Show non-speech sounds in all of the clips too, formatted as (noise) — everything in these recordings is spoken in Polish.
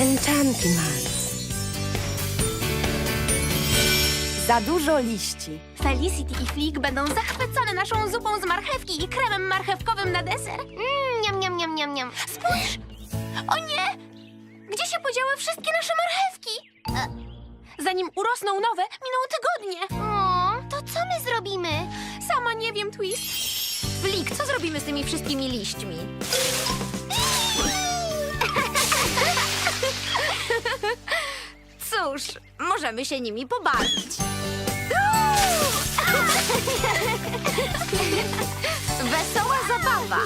Enchantimals. Za dużo liści. Felicity i Flick będą zachwycone naszą zupą z marchewki i kremem marchewkowym na deser. Mm, niam, niam, niam, niam, niam. Spójrz! O nie! Gdzie się podziały wszystkie nasze marchewki? E, Zanim urosną nowe, miną tygodnie. O, to co my zrobimy? Sama nie wiem, Twist. Flik, co zrobimy z tymi wszystkimi liśćmi? Cóż, możemy się nimi pobawić. Wesoła zabawa,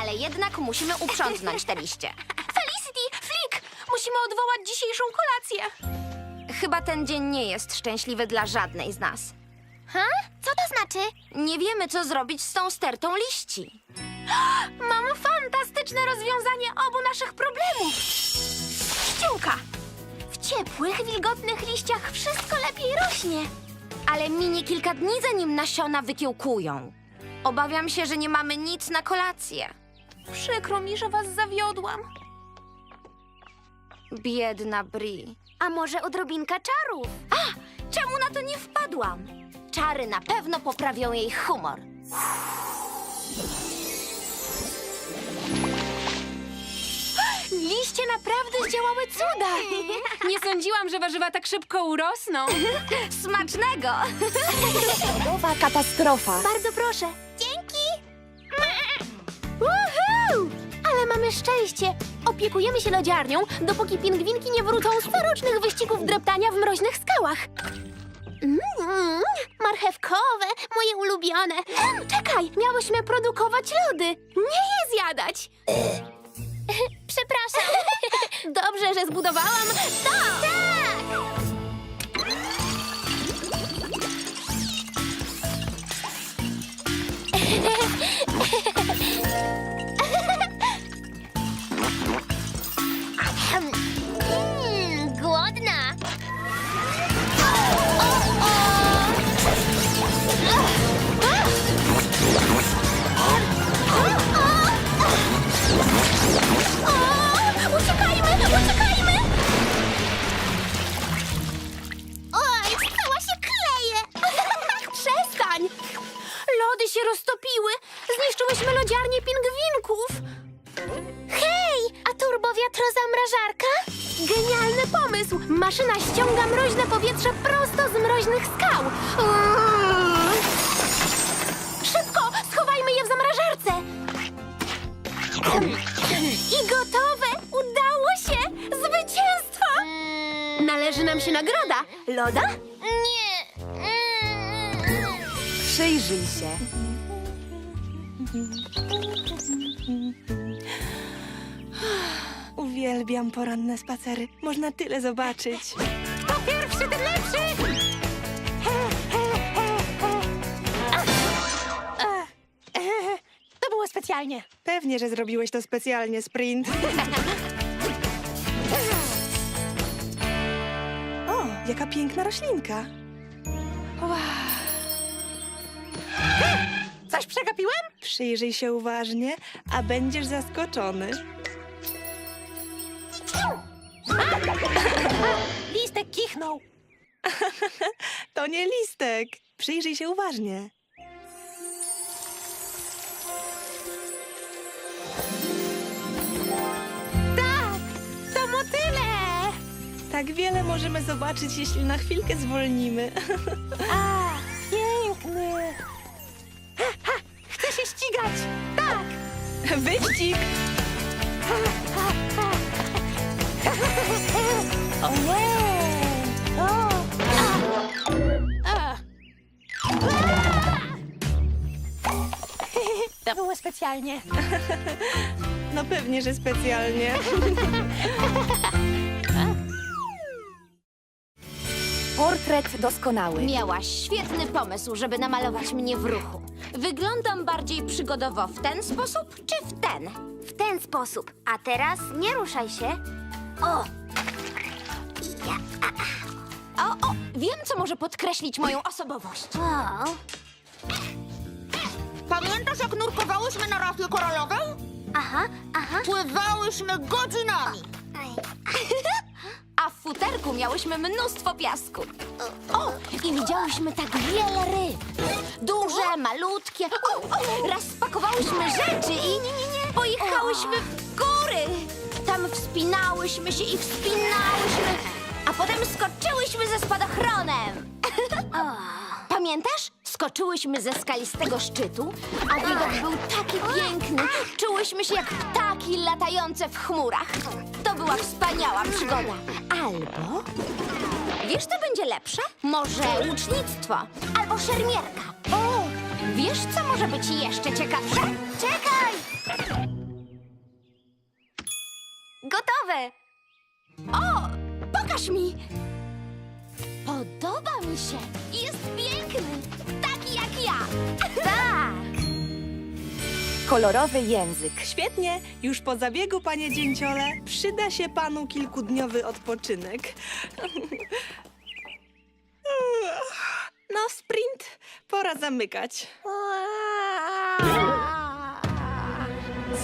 ale jednak musimy uprzątnąć te liście. Felicity, Flick! Musimy odwołać dzisiejszą kolację. Chyba ten dzień nie jest szczęśliwy dla żadnej z nas. Ha? Co to znaczy? Nie wiemy, co zrobić z tą stertą liści. Mam fantastyczne rozwiązanie obu naszych problemów. Ściółka! W ciepłych, wilgotnych liściach wszystko lepiej rośnie. Ale minie kilka dni, zanim nasiona wykiełkują. Obawiam się, że nie mamy nic na kolację. Przykro mi, że was zawiodłam. Biedna Bri. A może odrobinka czarów? Czemu na to nie wpadłam? Czary na pewno poprawią jej humor. Liście naprawdę zdziałały cuda. (laughs) Nie sądziłam, że warzywa tak szybko urosną. (laughs) Smacznego! Nowa katastrofa. Bardzo proszę. Dzięki! Woohoo! Ale mamy szczęście. Opiekujemy się lodziarnią, dopóki pingwinki nie wrócą z corocznych wyścigów dreptania w mroźnych skałach. Mm, marchewkowe, moje ulubione. Em, czekaj, miałyśmy produkować lody, nie je zjadać. Przepraszam. (laughs) Dobrze, że zbudowałam to. Zniszczyłyśmy lodziarnię pingwinków. Hej, a turbowiatrozamrażarka? Genialny pomysł! Maszyna ściąga mroźne powietrze prosto z mroźnych skał. Szybko! Schowajmy je w zamrażarce! I gotowe! Udało się! Zwycięstwo! Należy nam się nagroda. Loda? Nie. Przyjrzyj się. Uwielbiam poranne spacery. Można tyle zobaczyć. Kto pierwszy, ten lepszy! To było specjalnie. Pewnie, że zrobiłeś to specjalnie, Sprint. (laughs) O, jaka piękna roślinka. Przegapiłem? Przyjrzyj się uważnie, a będziesz zaskoczony. Listek kichnął. (laughs) To nie listek. Przyjrzyj się uważnie. To motyle! Tak wiele możemy zobaczyć, jeśli na chwilkę zwolnimy. A, Wyścig! O nie! O! A! A! To było specjalnie. No pewnie, że specjalnie. Portret doskonały. Miałaś świetny pomysł, żeby namalować mnie w ruchu. Wyglądam bardziej przygodowo w ten sposób, czy w ten? W ten sposób. A teraz nie ruszaj się. O, O, o, wiem, co może podkreślić moją osobowość. o. Pamiętasz, jak nurkowałyśmy na rafie koralowej? Aha, aha. Pływałyśmy godzinami. Rowerku miałyśmy mnóstwo piasku. O, i widziałyśmy tak wiele ryb. Duże, malutkie. Raz spakowałyśmy rzeczy i pojechałyśmy w góry. Tam wspinałyśmy się i wspinałyśmy, a potem skoczyłyśmy ze spadochronem. (laughs) Pamiętasz? Skoczyłyśmy ze skalistego szczytu, a widok był taki piękny. Czułyśmy się jak ptaki latające w chmurach. Była wspaniała przygoda. Albo... Wiesz, co będzie lepsze? Może łucznictwo albo szermierka. O! Wiesz, co może być jeszcze ciekawsze? Czekaj! Gotowe! O! Pokaż mi! Podoba mi się. Jest piękny. Taki jak ja. (laughs) Tak. Kolorowy język. Świetnie, już po zabiegu, panie dzięciole, przyda się panu kilkudniowy odpoczynek. (laughs) No, sprint, pora zamykać.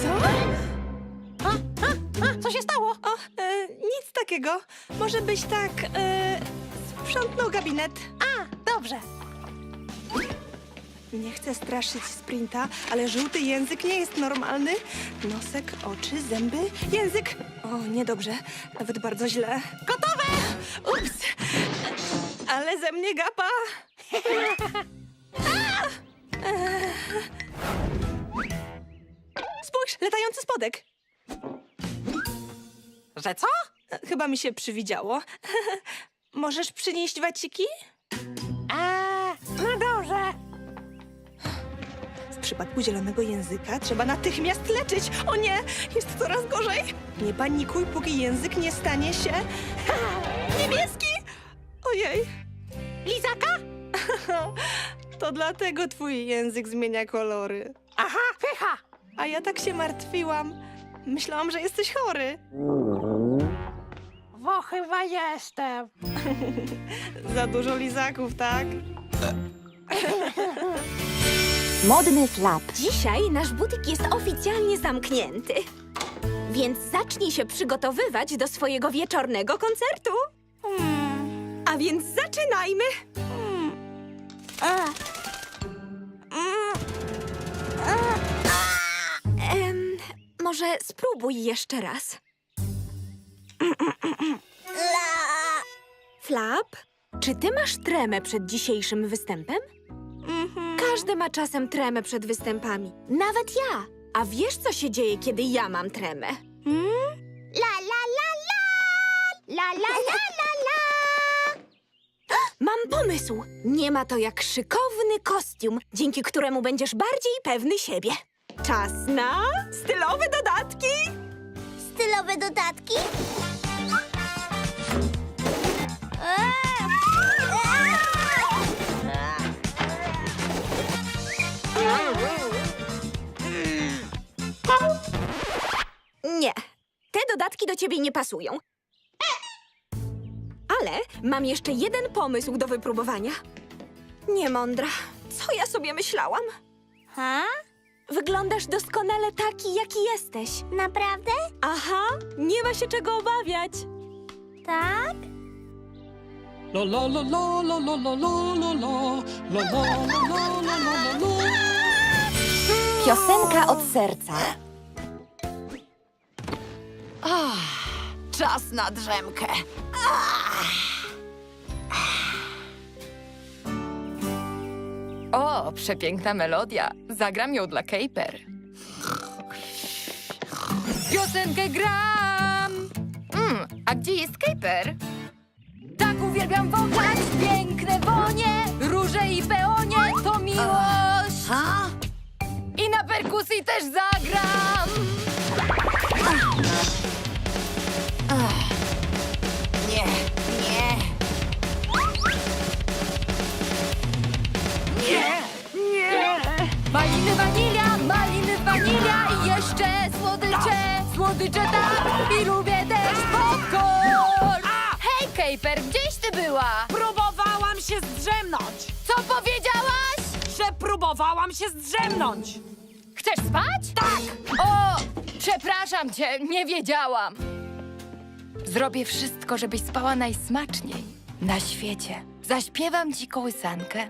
Co? (laughs) Co się stało? O, e, nic takiego. Może byś tak e, sprzątnął gabinet. A, dobrze. Nie chcę straszyć sprinta, ale żółty język nie jest normalny. Nosek, oczy, zęby, język. O, niedobrze. Nawet bardzo źle. Gotowe! Ups! Ale ze mnie gapa. A! Spójrz, latający spodek. Że co? Chyba mi się przywidziało. Możesz przynieść waciki? Przypadku zielonego języka trzeba natychmiast leczyć. O nie, jest coraz gorzej. Nie panikuj, póki język nie stanie się (laughs) niebieski. Ojej, Lizaka? (laughs) to dlatego twój język zmienia kolory. Aha, pycha. A ja tak się martwiłam. Myślałam, że jesteś chory. Bo chyba jestem. (laughs) Za dużo lizaków, tak? Modny flap. Dzisiaj nasz butik jest oficjalnie zamknięty. Więc zacznij się przygotowywać do swojego wieczornego koncertu. A więc zaczynajmy. Może spróbuj jeszcze raz. Flap, czy ty masz tremę przed dzisiejszym występem? Każdy ma czasem tremę przed występami. Nawet ja. A wiesz, co się dzieje, kiedy ja mam tremę? La la la la. La la la la la. (gasps) Mam pomysł. Nie ma to jak szykowny kostium, dzięki któremu będziesz bardziej pewny siebie. Czas na stylowe dodatki. Stylowe dodatki? Dodatki do ciebie nie pasują. Ale mam jeszcze jeden pomysł do wypróbowania. Niemądra. Co ja sobie myślałam? Ha? Wyglądasz doskonale taki, jaki jesteś. Naprawdę? Aha, nie ma się czego obawiać. Tak? Piosenka od serca. Czas na drzemkę. O, przepiękna melodia. Zagram ją dla Kejper. Piosenkę gram! Mm, a gdzie jest Kejper? Tak uwielbiam wąchać piękne wonie, róże i peonie to miłość. Ha? I na perkusji też zagram. Jeszcze słodycze, słodycze tak i lubię też popcorn. Hej Kejper, gdzieś ty była? Próbowałam się zdrzemnąć. Co powiedziałaś? Że próbowałam się zdrzemnąć. Chcesz spać? Tak! O, przepraszam cię, nie wiedziałam. Zrobię wszystko, żebyś spała najsmaczniej na świecie. Zaśpiewam ci kołysankę.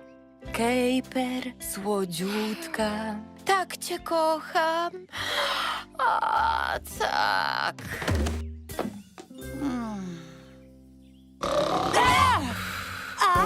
Kejper, słodziutka, tak cię kocham. A, tak. A,